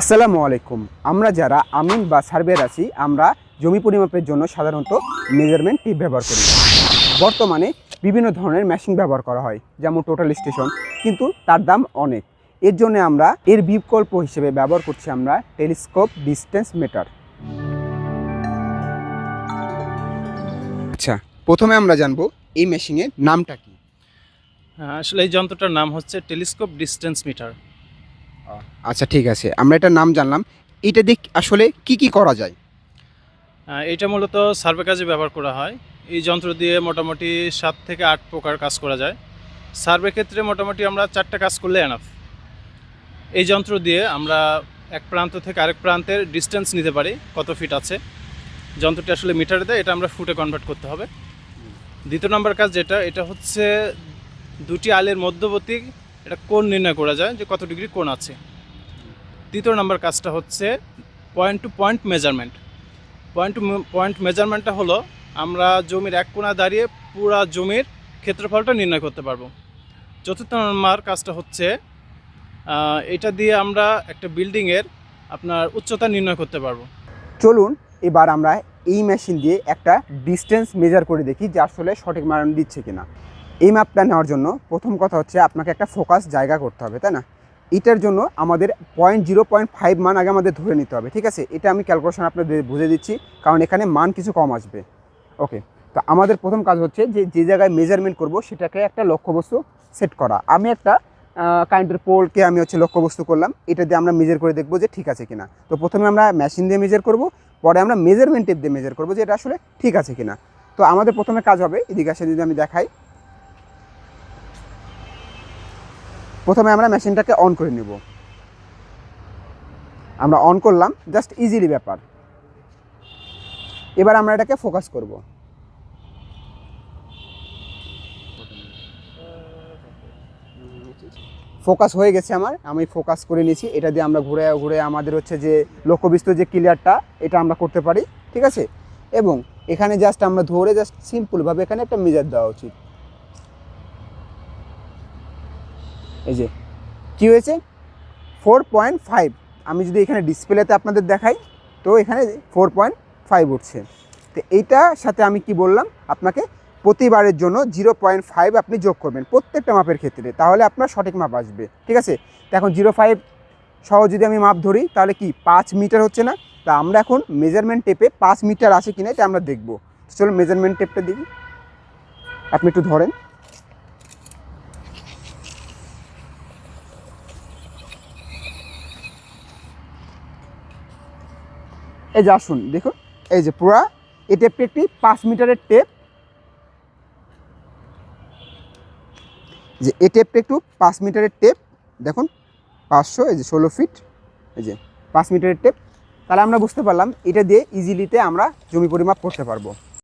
আসসালামু আলাইকুম। আমরা যারা আমিন বা সার্ভের আছি আমরা জমি পরিমাপের জন্য সাধারণত মেজারমেন্ট টিপ ব্যবহার করি। বর্তমানে বিভিন্ন ধরনের মেশিন ব্যবহার করা হয় যেমন টোটাল স্টেশন কিন্তু তার দাম অনেক। এর জন্য আমরা এর বিকল্প হিসেবে ব্যবহার করছি আমরা টেলিস্কোপ ডিস্টেন্স মিটার আচ্ছা প্রথমে আমরা জানব এই মেশিনের নামটা কি? হ্যাঁ, আসলে এই যন্ত্রটার নাম হচ্ছে টেলিস্কোপ ডিস্টেন্স মিটার আচ্ছা ঠিক আছে। আমরা এটার নাম জানলাম। এটা দিয়ে আসলে কি কি করা যায়? এটা মূলত সার্ভে কাজে ব্যবহার করা হয়। এই যন্ত্র দিয়ে মোটামুটি সাত থেকে আট প্রকার কাজ করা যায়। সার্ভে ক্ষেত্রে মোটামুটি আমরা চারটে কাজ করলে এনাফ এই যন্ত্র দিয়ে আমরা এক প্রান্ত থেকে আরেক প্রান্তের ডিস্টেন্স নিতে পারি, কত ফিট আছে। যন্ত্রটি আসলে মিটারে দেয়, এটা আমরা ফুটে কনভার্ট করতে হবে। দ্বিতীয় নম্বর কাজ যেটা, এটা হচ্ছে দুটি আলের মধ্যবর্তী এটা কোণ নির্ণয় করা যায় যে কত ডিগ্রি কোণ আছে। তৃতীয় নম্বর কাজটা হচ্ছে point to point measurement point to point মেজারমেন্টটা হলো আমরা জমির এক কোণা দাঁড়িয়ে পুরা জমির ক্ষেত্রফলটা নির্ণয় করতে পারব। চতুর্থ নম্বর কাজটা হচ্ছে এটা দিয়ে আমরা একটা বিল্ডিংয়ের আপনার উচ্চতা নির্ণয় করতে পারব। চলুন এবার আমরা এই মেশিন দিয়ে একটা ডিস্টেন্স মেজার করে দেখি যে আসলে সঠিক মান দিচ্ছে কিনা। এই মাপটা নেওয়ার জন্য প্রথম কথা হচ্ছে আপনাকে একটা ফোকাস জায়গা করতে হবে, তাই না? এটার জন্য আমাদের পয়েন্ট জিরো পয়েন্ট ফাইভ মান আগে আমাদের ধরে নিতে হবে, ঠিক আছে? এটা আমি ক্যালকুলেশন আপনাদের বুঝে দিচ্ছি, কারণ এখানে মান কিছু কম আসবে। ওকে তো আমাদের প্রথম কাজ হচ্ছে যে যে জায়গায় মেজারমেন্ট করব, সেটাকে একটা লক্ষ্যবস্তু সেট করা। আমি একটা কারেন্টের পোলকে আমি হচ্ছে লক্ষ্যবস্তু করলাম, এটা দিয়ে আমরা মেজার করে দেখব যে ঠিক আছে কিনা। তো প্রথমে আমরা মেশিন দিয়ে মেজার করব, পরে আমরা মেজারমেন্ট টেপ দিয়ে মেজার করব যে এটা আসলে ঠিক আছে কিনা। তো আমাদের প্রথমে কাজ হবে, এদিকে আসে যদি আমি দেখাই। প্রথমে আমরা মেশিনটাকে অন করে নেব। আমরা অন করলাম জাস্ট ইজিলি ব্যাপার। এবার আমরা এটাকে ফোকাস করব। ফোকাস হয়ে গেছে আমার, আমি ফোকাস করে নিয়েছি। এটা দিয়ে আমরা ঘুরে ঘুরে আমাদের হচ্ছে যে লক্ষ্যবিস্তর যে ক্লিয়ারটা এটা আমরা করতে পারি, ঠিক আছে? এবং এখানে জাস্ট আমরা ধরে জাস্ট সিম্পলভাবে এখানে একটা মেজার দেওয়া উচিত। এই যে, কী হয়েছে? ফোর পয়েন্ট ফাইভ আমি যদি এখানে ডিসপ্লেতে আপনাদের দেখাই, তো এখানে ফোর পয়েন্ট ফাইভ উঠছে। তো এইটার সাথে আমি কি বললাম? আপনাকে প্রতিবারের জন্য জিরো পয়েন্ট ফাইভ আপনি যোগ করবেন প্রত্যেকটা মাপের ক্ষেত্রে, তাহলে আপনার সঠিক মাপ আসবে, ঠিক আছে? তো এখন জিরো ফাইভ সহ যদি আমি মাপ ধরি, তাহলে কি পাঁচ মিটার হচ্ছে না? তা আমরা এখন মেজারমেন্ট টেপে পাঁচ মিটার আছে কিনা এটা আমরা দেখব। চলো মেজারমেন্ট টেপটা দেখি। আপনি একটু ধরেন। এই যে আসুন, দেখুন, এই যে পুরা, এই টেপটি একটি পাঁচ মিটারের টেপ যে এই টেপটা একটু পাঁচ মিটারের টেপ দেখুন, পাঁচশো, এই যে ষোলো ফিট এই যে পাঁচ মিটারের টেপ তাহলে আমরা বুঝতে পারলাম, এটা দিয়ে ইজিলিতে আমরা জমি পরিমাপ করতে পারব।